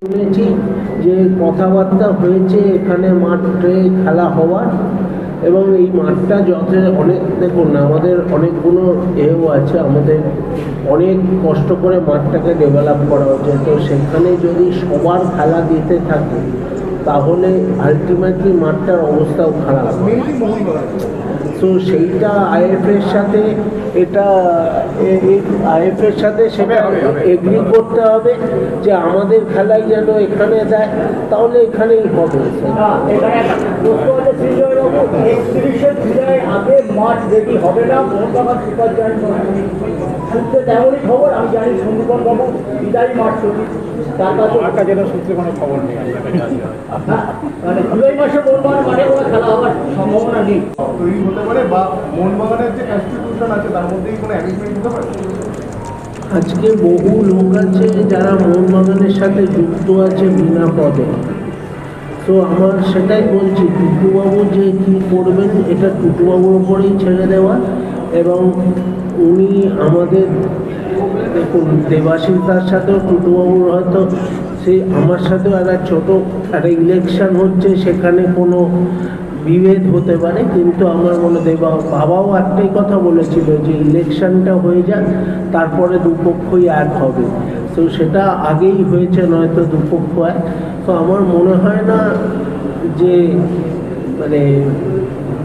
শুনেছি যে কথাবার্তা হয়েছে এখানে মাঠে খেলা হওয়ার, এবং এই মাঠটা যত অনেক, দেখুন, আমাদের অনেকগুলো এও আছে, আমাদের অনেক কষ্ট করে মাঠটাকে ডেভেলপ করা হচ্ছে। তো সেখানে যদি সবার খেলা দিতে থাকে তাহলে আলটিমেটলি মাঠটার অবস্থাও খারাপ। হবে তো সেইটা আইএফের সাথে এটা আইএফের সাথে সেটা এগ্রি করতে হবে যে আমাদের খেলায় যেন এখানে দেয় তাহলে এখানেই হবে। একত্রিশে জুলাই আগে রেডি হবে না মোহনবাগান সুপার জায়েন্ট সূত্রে তেমনই খবর আমি জানি সন্দীপন বাবু বিদায়ী মাঠ সচিব তার কাছে আমার সূত্রে কোনো খবর নেই হ্যাঁ, মানে জুলাই মাসে মোহনবাগান মাঠে কোনো খেলা হওয়ার সম্ভাবনা নেই। তৈরি হতে পারে বা মোহনবাগানের যে কনস্টিটিউশন আছে তার মধ্যেই কোনো অ্যারেঞ্জমেন্ট হতে পারে? আজকে বহু লোক আছে যারা মোহনবাগানের সাথে যুক্ত আছে বিনা পদে। তো আমার সেটাই বলছি, টুটুবাবু যে কী করবেন, এটা টুটুবাবুর উপরেই ছেড়ে দেওয়া এবং উনি আমাদের দেখুন দেবাশিসদার সাথেও টুটুবাবুর হয়তো সেই আমার সাথেও একটা ছোটো একটা ইলেকশন হচ্ছে, সেখানে কোনো বিভেদ হতে পারে, কিন্তু আমার মনে দেবা, বাবাও একটাই কথা বলেছিল যে ইলেকশনটা হয়ে যাক, তারপরে দুপক্ষই এক হবে। তো সেটা আগেই হয়েছে নয়তো দুপক্ষ এক তো আমার মনে হয় না যে মানে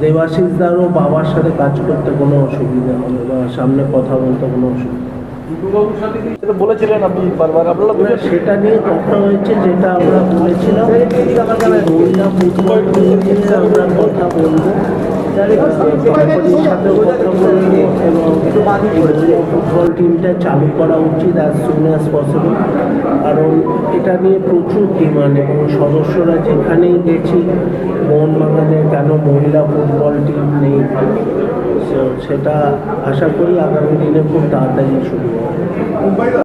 দেবাশিস দারও বাবার সাথে কাজ করতে কোনো অসুবিধা হবে বা সামনে কথা বলতে কোনো অসুবিধা সেটা বলেছিলেন আপনি বারবার? আপনারা সেটা নিয়ে কথা হয়েছে যেটা আমরা বলেছিলাম। আমরা কথা বলব। ফুটবল টিমটা চালু করা উচিত অ্যাজ সুন অ্যাজ পসিবল কারণ এটা নিয়ে প্রচুর ডিমান্ড এবং সদস্যরা যেখানেই গেছি মোহনবাগানে কেন মহিলা ফুটবল টিম নেই সেটা আশা করি আগামী দিনে খুব তাড়াতাড়ি শুরু হবে